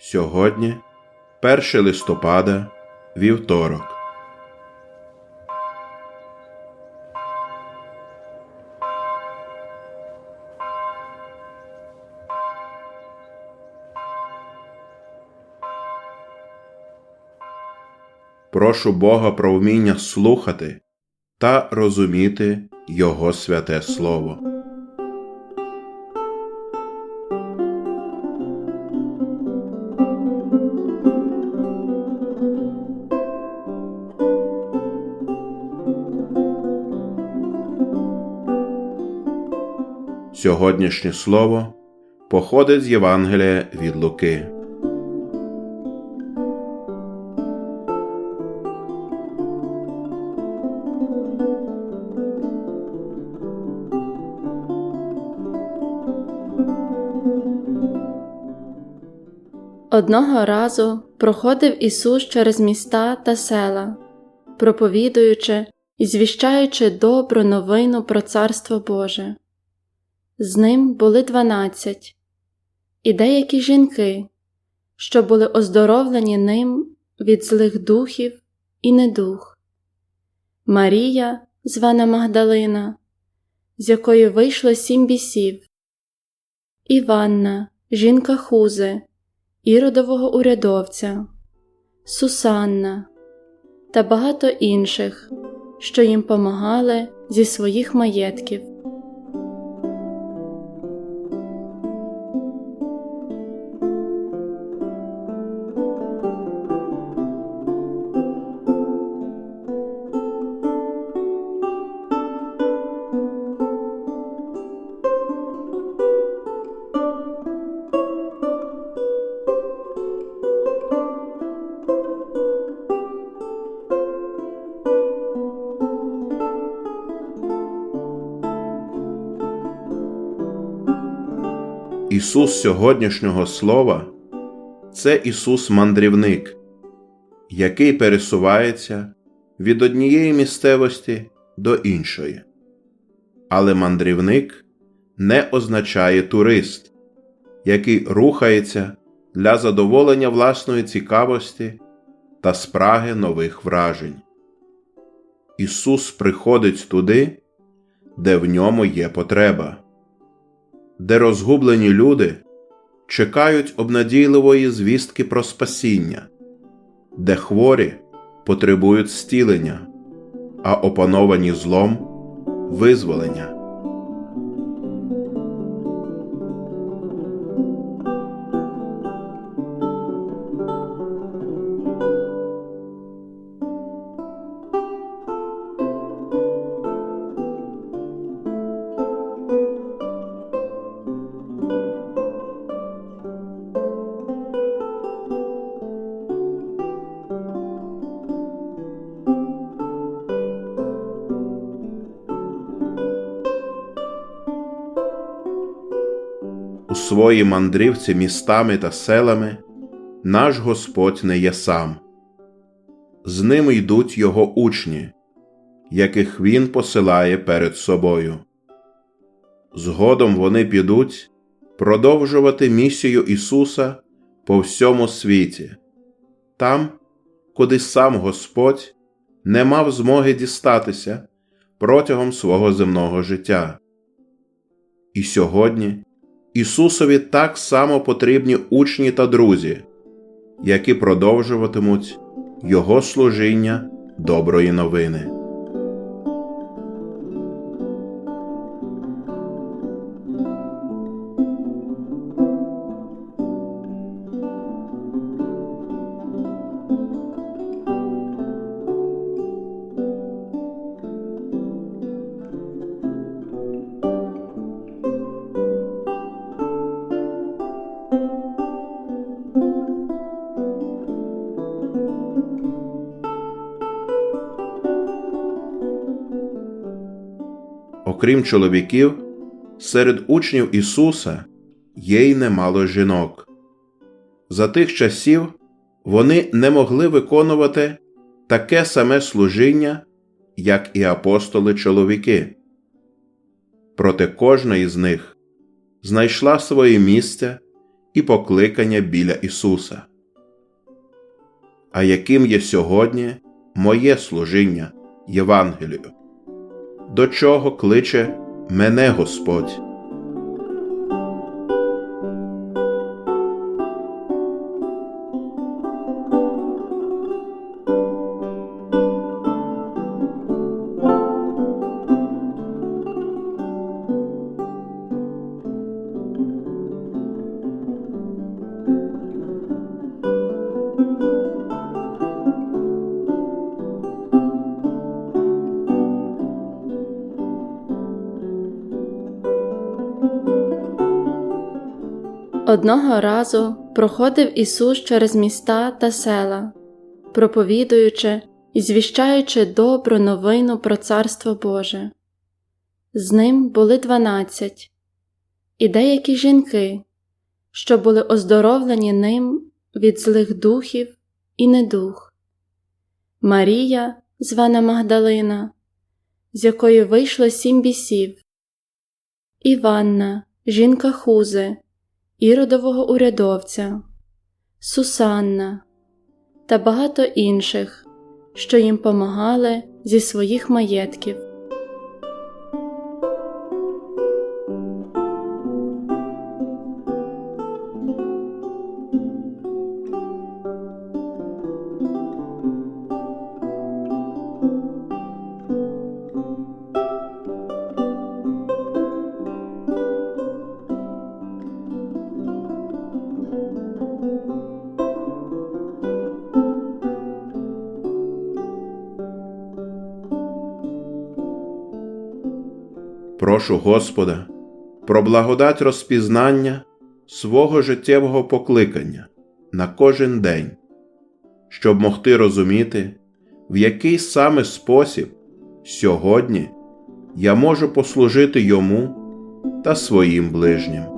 Сьогодні 1 листопада, вівторок. Прошу Бога про вміння слухати та розуміти Його святе Слово. Сьогоднішнє слово походить з Євангелія від Луки. Одного разу проходив Ісус через міста та села, проповідуючи і звіщаючи добру новину про Царство Боже. З ним були дванадцять, і деякі жінки, що були оздоровлені ним від злих духів і недух. Марія, звана Магдалина, з якої вийшло сім бісів, Іванна, жінка Хузи, іродового урядовця, Сусанна та багато інших, що їм помагали зі своїх маєтків. Ісус сьогоднішнього слова це Ісус мандрівник, який пересувається від однієї місцевості до іншої. Але мандрівник не означає турист, який рухається для задоволення власної цікавості та спраги нових вражень. Ісус приходить туди, де в ньому є потреба де розгублені люди чекають обнадійливої звістки про спасіння, де хворі потребують стілення, а опановані злом визволення. Своїй мандрівці містами та селами наш Господь не є сам. З ними йдуть його учні, яких Він посилає перед собою. Згодом вони підуть продовжувати місію Ісуса по всьому світі, там, куди сам Господь не мав змоги дістатися протягом свого земного життя. І сьогодні Ісусові так само потрібні учні та друзі, які продовжуватимуть Його служіння доброї новини. Окрім чоловіків, серед учнів Ісуса є й немало жінок. За тих часів вони не могли виконувати таке саме служіння, як і апостоли чоловіки. Проте кожна із них знайшла своє місце і покликання біля Ісуса. А яким є сьогодні моє служіння Євангелію? До чого кличе мене Господь? Одного разу проходив Ісус через міста та села, проповідуючи і звіщаючи добру новину про Царство Боже. З ним були дванадцять, і деякі жінки, що були оздоровлені ним від злих духів і недух. Марія, звана Магдалина, з якої вийшло сім бісів, Іванна, жінка Хузи, Іродового урядовця, Сусанна та багато інших, що їм помагали зі своїх маєтків. Прошу Господа про благодать розпізнання свого життєвого покликання на кожен день, щоб могти розуміти, в який саме спосіб сьогодні я можу послужити йому та своїм ближнім.